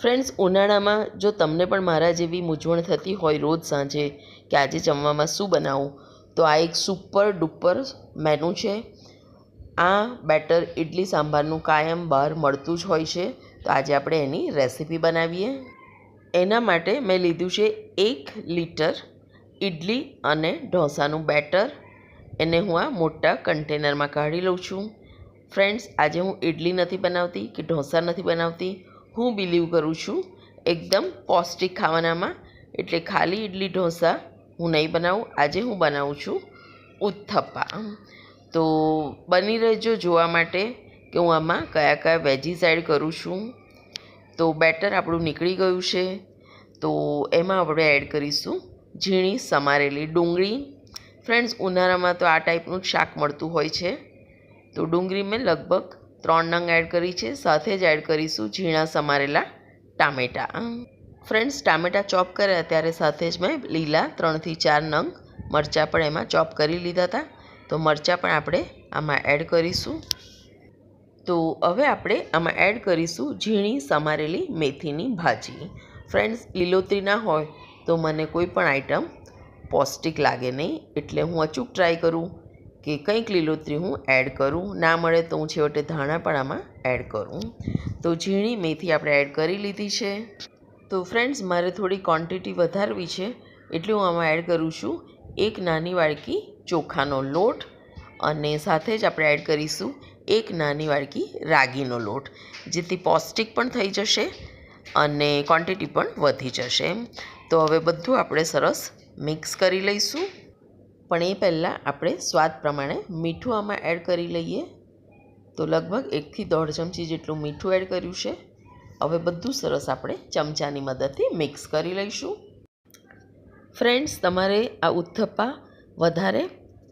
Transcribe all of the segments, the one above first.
Friends, ઉનાળામાં જો તમને પણ મારા જેવી મૂંઝવણ થતી હોય રોજ સાંજે, કે આજે જમવામાં શું બનાવું? તો આ એક સુપર ડુપર મેનુ છે. આ બેટર ઇડલી સાંભારનું કાયમ બહાર મળતું જ હોય છે. તો આજે આપણે એની રેસીપી બનાવીએ. એના માટે મેં લીધું છે એક લીટર ઇડલી અને ઢોસાનું બેટર. એને હું આ મોટા કન્ટેનરમાં કાઢી લઉં છું. ફ્રેન્ડ્સ, આજે હું ઇડલી નથી બનાવતી કે ઢોસા નથી બનાવતી. હું બિલીવ કરું છું, એકદમ પૌષ્ટિક ખાવાનામાં. એટલે ખાલી ઇડલી ઢોસા હું નહીં બનાવું, આજે હું બનાવું છું ઉત્થપ્પા તો બની રહેજો જોવા માટે કે હું આમાં કયા કયા વેજીસ એડ કરું છું. તો બેટર આપણું નીકળી ગયું છે. તો એમાં આપણે એડ કરીશું ઝીણી સમારેલી ડુંગળી. ફ્રેન્ડ્સ ઉનાળામાં તો આ ટાઈપનું જ શાક મળતું હોય છે. તો ડુંગળી મેં લગભગ ત્રણ નંગ એડ કરી છે, સાથે જ એડ કરીશું ઝીણા સમારેલા ટામેટાં. ફ્રેન્ડ્સ ટામેટાં ચોપ કર્યા ત્યારે સાથે જ મેં લીલા ત્રણથી ચાર નંગ મરચાં પણ એમાં ચોપ કરી લીધા હતા. તો મરચાં પણ આપણે આમાં એડ કરીશું. તો હવે આપણે આમાં એડ કરીશું ઝીણી સમારેલી મેથીની ભાજી. ફ્રેન્ડ્સ લીલોતરી ના હોય તો મને કોઈ પણ આઈટમ પૌષ્ટિક લાગે નહીં, એટલે હું અચૂક ટ્રાય કરું. કે કંઈક લીલોતરી હું એડ કરું, ના મળે તો હું છેવટે ધાણા પણ આમાં એડ કરું. તો ઝીણી મેથી આપણે એડ કરી લીધી છે. તો ફ્રેન્ડ્સ, મારે થોડી ક્વોન્ટિટી વધારવી છે, એટલે હું આમાં એડ કરું છું એક નાની વાડકી ચોખાનો લોટ અને સાથે જ આપણે એડ કરીશું એક નાની વાડકી રાગીનો લોટ, જેથી પૌષ્ટિક પણ થઈ જશે અને ક્વોન્ટિટી પણ વધી જશે. તો હવે બધું આપણે સરસ મિક્સ કરી લઈશું. પણ એ પહેલાં આપણે સ્વાદ પ્રમાણે મીઠું આમાં એડ કરી લઈએ. તો લગભગ એકથી દોઢ ચમચી જેટલું મીઠું એડ કર્યું છે. હવે બધું સરસ આપણે ચમચાની મદદથી મિક્સ કરી લઈશું. ફ્રેન્ડ્સ, તમારે આ ઉથપ્પા વધારે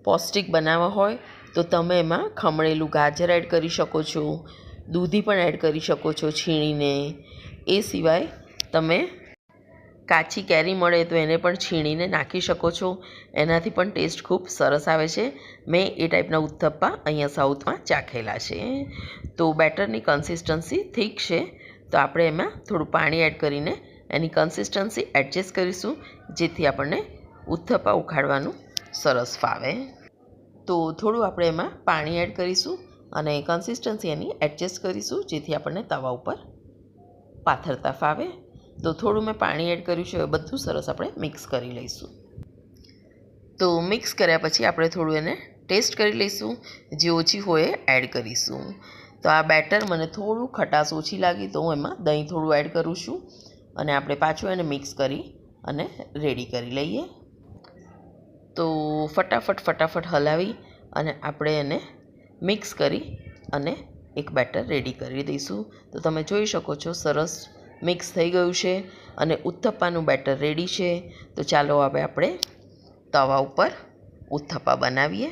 પૌષ્ટિક બનાવવા હોય તો તમે એમાં ખમણેલું ગાજર એડ કરી શકો છો, દૂધી પણ એડ કરી શકો છો છીણીને. એ સિવાય તમે કાચી કેરી મળે તો એને પણ છીણીને નાખી શકો છો. એનાથી પણ ટેસ્ટ ખૂબ સરસ આવે છે. મેં એ ટાઈપના ઉત્થપ્પા અહીંયા સાઉથમાં ચાખેલા છે. તો બેટરની કન્સિસ્ટન્સી થીક છે. તો આપણે એમાં થોડું પાણી એડ કરીને એની કન્સિસ્ટન્સી એડજસ્ટ કરીશું, જેથી આપણને ઉત્થપ્પા ઉખાડવાનું સરસ ફાવે. તો થોડું આપણે એમાં પાણી એડ કરીશું અને કન્સિસ્ટન્સી એની એડજસ્ટ કરીશું, જેથી આપણને તવા ઉપર પાથરતા ફાવે. તો થોડું મેં પાણી એડ કર્યું છે, હવે બધું સરસ આપણે મિક્સ કરી લઈશું. તો મિક્સ કર્યા પછી આપણે થોડું એને ટેસ્ટ કરી લઈશું, જે ઓછી હોય એડ કરીશું. તો આ બેટર મને થોડું ખટાશ ઓછી લાગી, તો હું એમાં દહીં થોડું એડ કરું છું અને આપણે પાછું એને મિક્સ કરી અને રેડી કરી લઈએ. તો ફટાફટ ફટાફટ હલાવી અને આપણે એને મિક્સ કરી અને એક બેટર રેડી કરી દઈશું. તો તમે જોઈ શકો છો સરસ મિક્સ થઈ ગયું છે અને ઉત્થપ્પાનું બેટર રેડી છે. તો ચાલો હવે આપણે તવા ઉપર ઉત્થપ્પા બનાવીએ.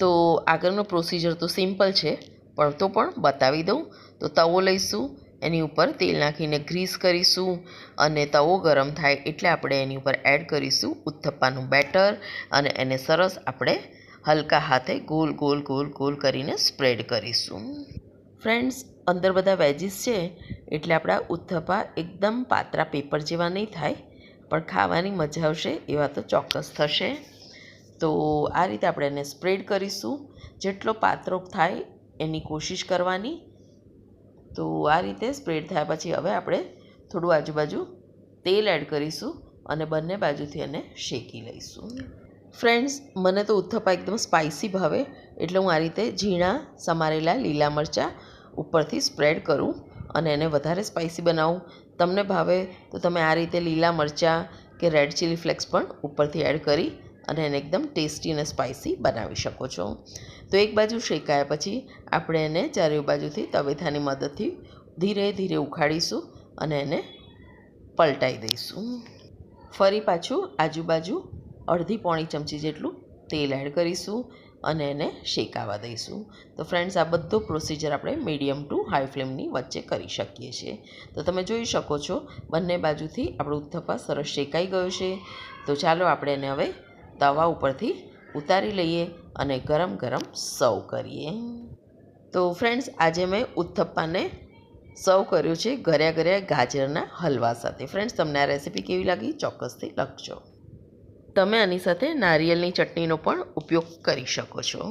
તો આગળનો પ્રોસીજર તો સિમ્પલ છે, પણ તો પણ બતાવી દઉં. તો તવો લઈશું, એની ઉપર તેલ નાખીને ગ્રીસ કરીશું અને તવો ગરમ થાય એટલે આપણે એની ઉપર એડ કરીશું ઉત્થપ્પાનું બેટર અને એને સરસ આપણે હલકા હાથે ગોલ ગોલ ગોલ ગોલ કરીને સ્પ્રેડ કરીશું. ફ્રેન્ડ્સ, અંદર બધા વેજીસ છે એટલે આપણા ઉથપ્પા એકદમ પાતળા પેપર જેવા નહીં થાય, પણ ખાવાની મજા આવશે એવા તો ચોક્કસ થશે. તો આ રીતે આપણે એને સ્પ્રેડ કરીશું. જેટલો પાતળો થાય એની કોશિશ કરવાની. તો આ રીતે સ્પ્રેડ થયા પછી હવે આપણે થોડું આજુબાજુ તેલ એડ કરીશું અને બંને બાજુથી એને શેકી લઈશું. ફ્રેન્ડ્સ, મને તો ઉથપ્પા એકદમ સ્પાઇસી ભાવે, એટલે હું આ રીતે ઝીણા, સમારેલા લીલા મરચાં ઉપરથી સ્પ્રેડ કરું. અને એને વધારે સ્પાઇસી બનાવું. તમને ભાવે તો તમે આ રીતે લીલા મરચાં કે રેડ ચીલી ફ્લેક્સ પણ ઉપરથી એડ કરી અને એને એકદમ ટેસ્ટી અને સ્પાઇસી બનાવી શકો છો. તો એક બાજુ શેકાયા પછી આપણે એને ચારે બાજુથી તવેથાની મદદથી ધીરે ધીરે ઉખાડીશું અને એને પલટાઈ દઈશું. ફરી પાછું આજુબાજુ અડધી પોણી ચમચી જેટલું તેલ એડ કરીશું. અને એને શેકાવા દઈશું. તો ફ્રેન્ડ્સ આ બધો પ્રોસીજર આપણે મીડિયમ ટુ હાઈ ફ્લેમની વચ્ચે કરી શકીએ છીએ. તો તમે જોઈ શકો છો, બંને બાજુથી આપણો ઉત્થપ્પા સરસ શેકાઈ ગયો છે. તો ચાલો આપણે એને હવે તવા ઉપરથી ઉતારી લઈએ અને ગરમ ગરમ સર્વ કરીએ. તો ફ્રેન્ડ્સ આજે મેં ઉત્થપ્પાને સર્વ કર્યો છે ઘર્યા ઘર્યા ગાજરના હલવા સાથે. ફ્રેન્ડ્સ તમને આ રેસીપી કેવી લાગી? ચોક્કસથી લખજો. તમે આની સાથે નારિયેળની ચટણીનો પણ ઉપયોગ કરી શકો છો.